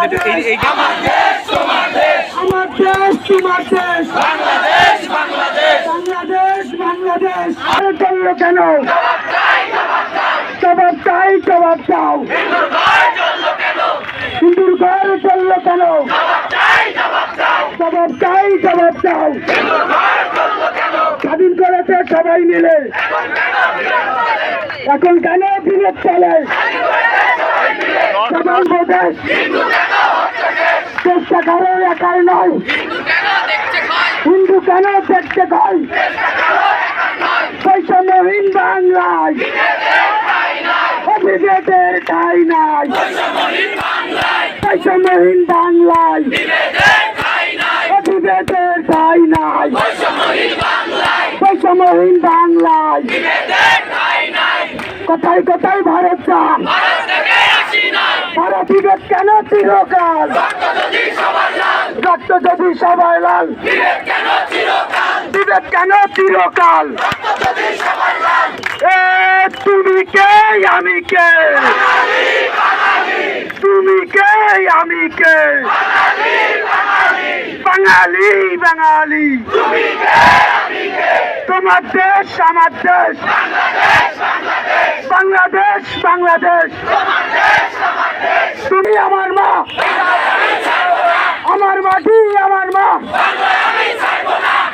আমার দেশ তোমার দেশ আমার দেশ তোমার দেশ। বাংলাদেশ বাংলাদেশ। বাংলাদেশ বাংলাদেশ। আরে চলল কেন? জবাব চাই জবাব চাও হিন্দুর ঘরে চলল কেন? জবাব চাই জবাব চাও জবাব চাই জবাব চাও হিন্দুর ভয় চলল কেন? স্বাধীন করেছে সবাই মিলে। এখন কেন? বিরোধ চলে? চেষ্টা কারও একার নয়। হিন্দু কেন দেখতে বৈষম্যহীন বাংলায়। ঠাই নাই। বৈষম্যহীন বাংলায়। বিভেদের নাই। অভিভেদের ঠাই নাই। বৈষম্যহীন বাংলায়। বিভেদের কোথায় কোথায় ভারত চান ভারত থেকে আসি নাই ভারত কেন চিরকাল? রক্ত যদি সবাই লাল বিভেদ কেন চিরকাল? এ তুমি কে, আমি কে? তুমি কে, আমি কে? বাঙালি বাঙালি। তোমার দেশ, আমার দেশ। বাংলাদেশ বাংলাদেশ তোমার দেশ আমার দেশ তুমি আমার মা। আমার মাটি আমার মা?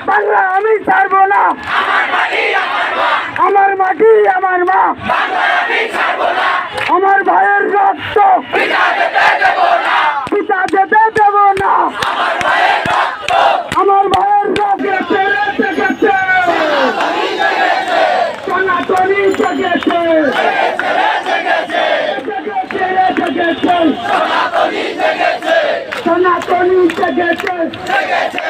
বাংলা আমি ছাড়বো না। আমার মাটি আমার মা? আমার ভাইয়ের রক্ত। পিতা যেতে দেব না। আমার ভাইয়ের রক্ত আমার ভাইয়ের রক্ত গেছে রেখে গেছে সনাতনী জেগেছে জেগেছে, রেখে গেছে। সনাতনী জেগেছে। সনাতনী জেগেছে। জেগেছে।